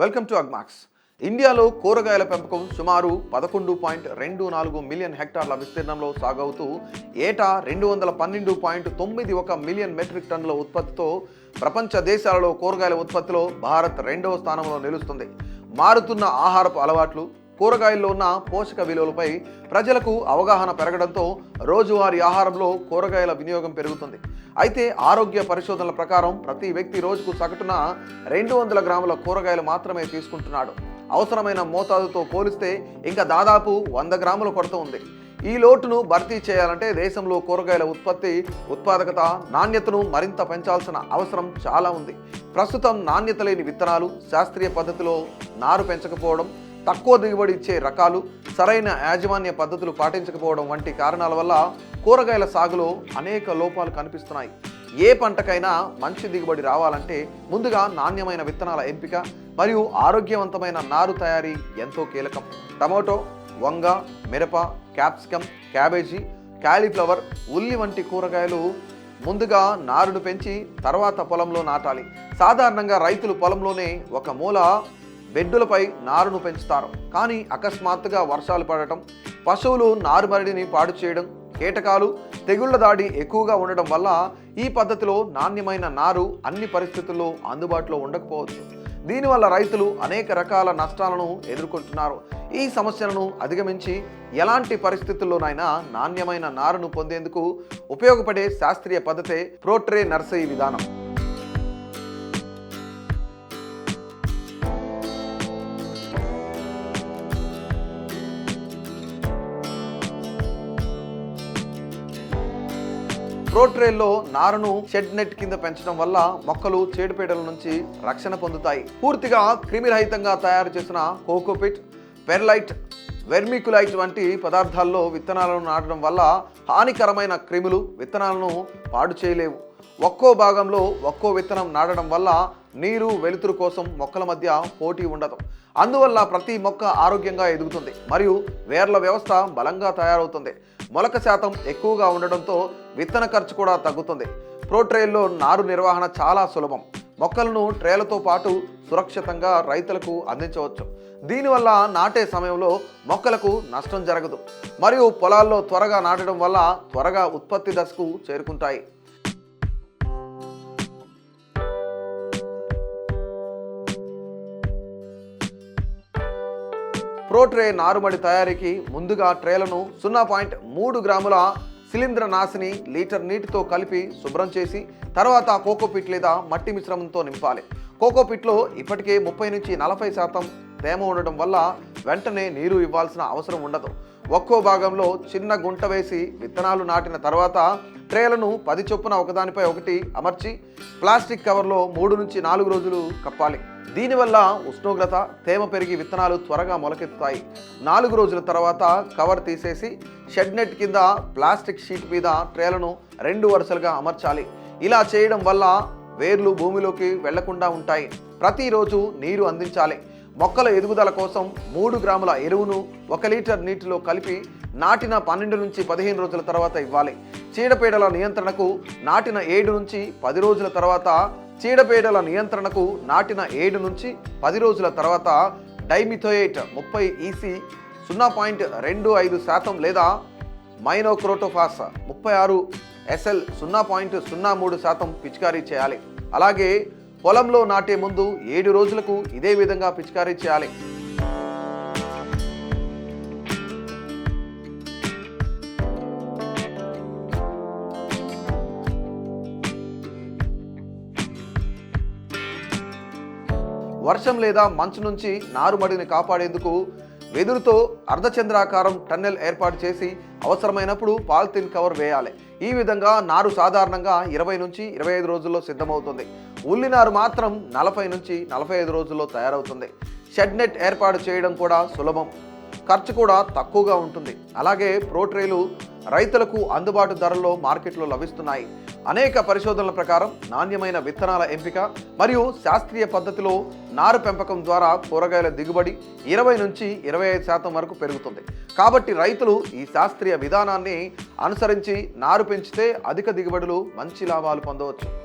Welcome to Agmax. ఇండియాలో కూరగాయల పెంపకం సుమారు పదకొండు పాయింట్ రెండు నాలుగు మిలియన్ హెక్టార్ల విస్తీర్ణంలో సాగవుతూ ఏటా రెండు వందల పన్నెండు పాయింట్ తొమ్మిది ఒక మిలియన్ మెట్రిక్ టన్నుల ఉత్పత్తితో ప్రపంచ దేశాలలో కూరగాయల ఉత్పత్తిలో భారత్ రెండవ స్థానంలో నిలుస్తుంది. మారుతున్న ఆహారపు అలవాట్లు కూరగాయల్లో ఉన్న పోషక విలువలపై ప్రజలకు అవగాహన పెరగడంతో రోజువారీ ఆహారంలో కూరగాయల వినియోగం పెరుగుతుంది. అయితే ఆరోగ్య పరిశోధనల ప్రకారం ప్రతి వ్యక్తి రోజుకు సగటున రెండు వందల గ్రాముల కూరగాయలు మాత్రమే తీసుకుంటున్నాడు. అవసరమైన మోతాదుతో పోలిస్తే ఇంకా దాదాపు వంద గ్రాముల కొరత ఉంది. ఈ లోటును భర్తీ చేయాలంటే దేశంలో కూరగాయల ఉత్పత్తి ఉత్పాదకత నాణ్యతను మరింత పెంచాల్సిన అవసరం చాలా ఉంది. ప్రస్తుతం నాణ్యత లేని విత్తనాలు శాస్త్రీయ పద్ధతిలో నారు పెంచకపోవడం తక్కువ దిగుబడి ఇచ్చే రకాలు సరైన యాజమాన్య పద్ధతులు పాటించకపోవడం వంటి కారణాల వల్ల కూరగాయల సాగులో అనేక లోపాలు కనిపిస్తున్నాయి. ఏ పంటకైనా మంచి దిగుబడి రావాలంటే ముందుగా నాణ్యమైన విత్తనాల ఎంపిక మరియు ఆరోగ్యవంతమైన నారు తయారీ ఎంతో కీలకం. టమోటో వంగ మిరప క్యాప్సికమ్ క్యాబేజీ క్యాలీఫ్లవర్ ఉల్లి వంటి కూరగాయలు ముందుగా నారును పెంచి తర్వాత పొలంలో నాటాలి. సాధారణంగా రైతులు పొలంలోనే ఒక మూల బెడ్డులపై నారును పెంచుతారు. కానీ అకస్మాత్తుగా వర్షాలు పడటం పశువులు నారుమరడిని పాడు చేయడం కీటకాలు తెగుళ్ళ దాడి ఎక్కువగా ఉండడం వల్ల ఈ పద్ధతిలో నాణ్యమైన నారు అన్ని పరిస్థితుల్లో అందుబాటులో ఉండకపోవచ్చు. దీనివల్ల రైతులు అనేక రకాల నష్టాలను ఎదుర్కొంటున్నారు. ఈ సమస్యలను అధిగమించి ఎలాంటి పరిస్థితుల్లోనైనా నాణ్యమైన నారును పొందేందుకు ఉపయోగపడే శాస్త్రీయ పద్ధతే ప్రోట్రే నర్సరీ విధానం. ప్రోట్రేల్లో నారును షెడ్ నెట్ కింద పెంచడం వల్ల మొక్కలు చేడుపేటల నుంచి రక్షణ పొందుతాయి. పూర్తిగా క్రిమిరహితంగా తయారు చేసిన కోకోపిట్ పెర్లైట్ వెర్మికులైట్ వంటి పదార్థాల్లో విత్తనాలను నాటడం వల్ల హానికరమైన క్రిములు విత్తనాలను పాడు చేయలేవు. ఒక్కో భాగంలో ఒక్కో విత్తనం నాటడం వల్ల నీరు వెలుతురు కోసం మొక్కల మధ్య పోటీ ఉండదు. అందువల్ల ప్రతి మొక్క ఆరోగ్యంగా ఎదుగుతుంది మరియు వేర్ల వ్యవస్థ బలంగా తయారవుతుంది. మొలక శాతం ఎక్కువగా ఉండడంతో విత్తన ఖర్చు కూడా తగ్గుతుంది. ప్రోట్రేల్లో నారు నిర్వహణ చాలా సులభం. మొక్కలను ట్రేలతో పాటు సురక్షితంగా రైతులకు అందించవచ్చు. దీనివల్ల నాటే సమయంలో మొక్కలకు నష్టం జరగదు. మరియు పొలాల్లో త్వరగా నాటడం వల్ల త్వరగా ఉత్పత్తి దశకు చేరుకుంటాయి. ప్రో ట్రే నారుమడి తయారీకి ముందుగా ట్రేలను సున్నా పాయింట్ మూడు గ్రాముల శిలీంద్ర నాశిని లీటర్ నీటితో కలిపి శుభ్రం చేసి తర్వాత కోకోపిట్ లేదా మట్టి మిశ్రమంతో నింపాలి. కోకోపిట్లో ఇప్పటికే ముప్పై నుంచి నలభై శాతం తేమ ఉండడం వల్ల వెంటనే నీరు ఇవ్వాల్సిన అవసరం ఉండదు. ఒక్కో భాగంలో చిన్న గుంట వేసి విత్తనాలు నాటిన తర్వాత ట్రేలను పది చొప్పున ఒకదానిపై ఒకటి అమర్చి ప్లాస్టిక్ కవర్లో మూడు నుంచి నాలుగు రోజులు కప్పాలి. దీనివల్ల ఉష్ణోగ్రత తేమ పెరిగి విత్తనాలు త్వరగా మొలకెత్తుతాయి. నాలుగు రోజుల తర్వాత కవర్ తీసేసి షెడ్ నెట్ కింద ప్లాస్టిక్ షీట్ మీద ట్రేలను రెండు వరుసలుగా అమర్చాలి. ఇలా చేయడం వల్ల వేర్లు భూమిలోకి వెళ్ళకుండా ఉంటాయి. ప్రతిరోజు నీరు అందించాలి. మొక్కల ఎదుగుదల కోసం మూడు గ్రాముల ఎరువును ఒక లీటర్ నీటిలో కలిపి నాటిన పన్నెండు నుంచి పదిహేను రోజుల తర్వాత ఇవ్వాలి. చీడపీడల నియంత్రణకు నాటిన ఏడు నుంచి పది రోజుల తర్వాత చీడపీడల నియంత్రణకు నాటిన ఏడు నుంచి పది రోజుల తర్వాత డైమిథోయేట్ ముప్పై ఈసీ సున్నా పాయింట్ రెండు ఐదు శాతం లేదా మైనోక్రోటోఫాస్ ముప్పై ఆరు ఎస్ఎల్ సున్నా పాయింట్ సున్నా మూడు శాతం పిచికారీ చేయాలి. అలాగే పొలంలో నాటే ముందు ఏడు రోజులకు ఇదే విధంగా పిచికారీ చేయాలి. వర్షం లేదా మంచు నుంచి నారుమడిని కాపాడేందుకు వెదురుతో అర్ధచంద్రాకారం టన్నెల్ ఏర్పాటు చేసి అవసరమైనప్పుడు పాలిథిన్ కవర్ వేయాలి. ఈ విధంగా నారు సాధారణంగా ఇరవై నుంచి ఇరవై ఐదు రోజుల్లో సిద్ధమవుతుంది. ఉల్లి నారు మాత్రం నలభై నుంచి నలభై ఐదు రోజుల్లో తయారవుతుంది. షెడ్ నెట్ ఏర్పాటు చేయడం కూడా సులభం. ఖర్చు కూడా తక్కువగా ఉంటుంది. అలాగే ప్రోట్రేలు రైతులకు అందుబాటు ధరల్లో మార్కెట్లో లభిస్తున్నాయి. అనేక పరిశోధనల ప్రకారం నాణ్యమైన విత్తనాల ఎంపిక మరియు శాస్త్రీయ పద్ధతిలో నారు పెంపకం ద్వారా కూరగాయల దిగుబడి ఇరవై నుంచి ఇరవై ఐదు శాతం వరకు పెరుగుతుంది. కాబట్టి రైతులు ఈ శాస్త్రీయ విధానాన్ని అనుసరించి నారు పెంచితే అధిక దిగుబడులు మంచి లాభాలు పొందవచ్చు.